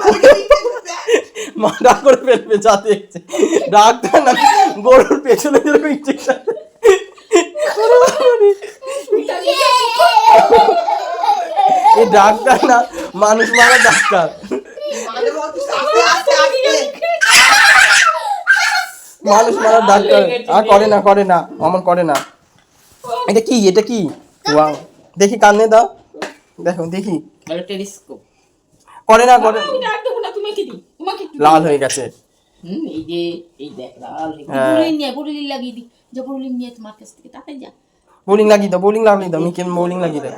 মুরগি মারা করে ফেলবে যা দেখছে। ডাক্তার না গরুর পেছনে যেরকম ইঞ্জেকশন এই ডাক্তার না মানুষ মারা ডাক্তার। মানে মানুষ মারা ডাক্তার। আর করে না করে না অমন করে না। এটা কি এটা কি? ওয়াও দেখি কানে দাও। দেখো দেখি। টেলিস্কোপ। করে না করে লাল হয়ে গেছে। এই যে এই দেখ লাল হয়ে। নিয়ে বরুলিন লাগিয়ে দিই। যে বরুলিন নিয়ে তোমার কাছ থেকে তাড়াতাড়ি যা। বোলিং লাগিয়ে দাও বোলিং লাগিয়ে দাও মিকেন বোলিং লাগিয়ে দাও।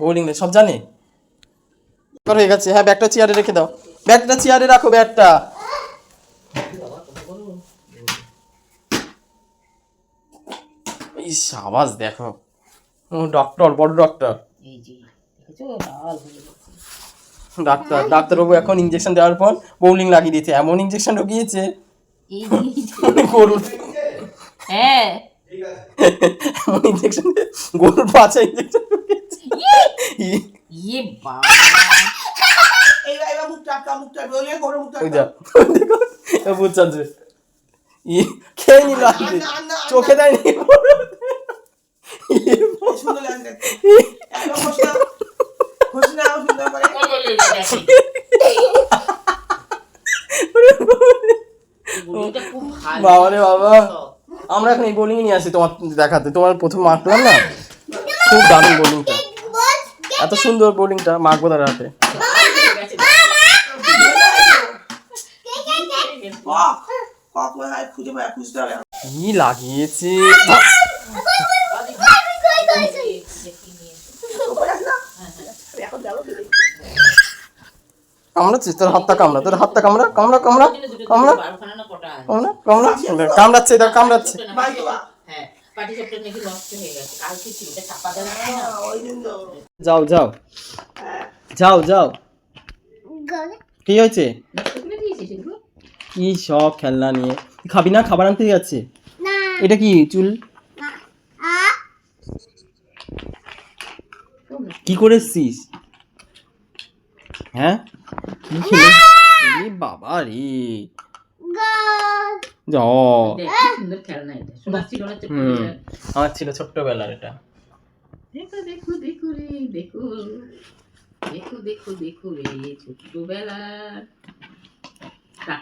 বোলিং সব জানে? হয়ে গেছে হ্যাঁ ব্যাগটা চেয়ারে রেখে দাও। ব্যাগটা চেয়ারে রাখো ব্যাগটা। ইস আওয়াজ দেখো ও ডক্টর বড় ডক্টর এই যে লাল হয়ে গেছে। ডাক্তার ডাক্তারবাবু এখন ইঞ্জেকশন দেওয়ার পর বোলিং লাগিয়ে দিয়েছে এমন ইঞ্জেকশন ঢুকিয়েছে। গরুর হ্যাঁ। এমন ইঞ্জেকশন গরুর ইঞ্জেকশন ইয়ে! বাবা। খেয়ে নিল চোখে দেয়নি। সুন্দর বাবা রে বাবা আমরা এখন এই বোলিং নিয়ে আসি তোমার দেখাতে তোমার প্রথম মারলাম না খুব দারুণ বোলিংটা এত সুন্দর বোলিংটা মাখবো তার হাতে। কি লাগিয়েছে উপরে আছে না? এখন যাব কি? কামড়াচ্ছিস? তোর হাতটা কামড়া তোর হাতটা কামড়া কামড়া কামড়া কামড়া। কামড়া কামড়া। কামড়াচ্ছে এটা কামড়াচ্ছে। হ্যাঁ হয়ে হ্যাঁ। যাও যাও। যাও যাও। কি হয়েছে? কি সব খেলনা নিয়ে। খাবি না? খাবার আনতে যাচ্ছে। এটা কি চুল? কি করেছিস? হ্যাঁ? কি খেলে এ বাবা রে। আমার ছিল ছোট্টবেলার এটা। দেখো দেখো দেখো রে দেখো। দেখো দেখো দেখো রে ছোট্টবেলার।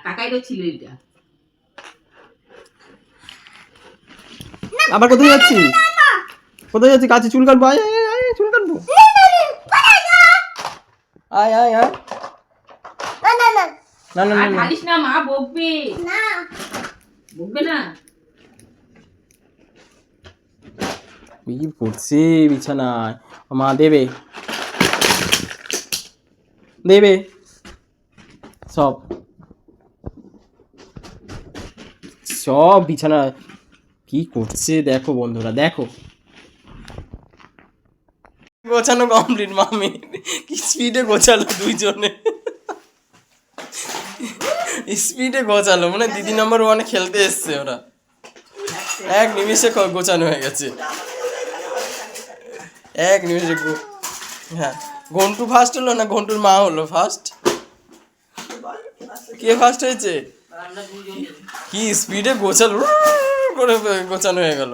কাকাইরও ছিল এটা। আবার কোথায় যাচ্ছি কোথায় যাচ্ছি কাছে চুল কাটবো? আয় আয়, আয় আয়, চুল কাটবো। আয় আয় আয়। না না না না ঢালিস না মা বকবে বকবে না কি পড়ছে বিছানায় মা দেবে দেবে সব সব বিছানায় কি করছে দেখো বন্ধুরা দেখো গোছানো কমপ্লিট মামি কি স্পিডে গোছালো দুইজনে স্পিডে গোছালো মানে দিদি নম্বর ওয়ানে খেলতে এসছে ওরা। এক নিমিষে গোছানো হয়ে গেছে। এক নিমিষে হ্যাঁ ঘন্টু ফার্স্ট হলো না ঘন্টুর মা হলো ফার্স্ট কে ফার্স্ট হয়েছে? কি স্পিডে গোছালো করে গোছানো হয়ে গেল।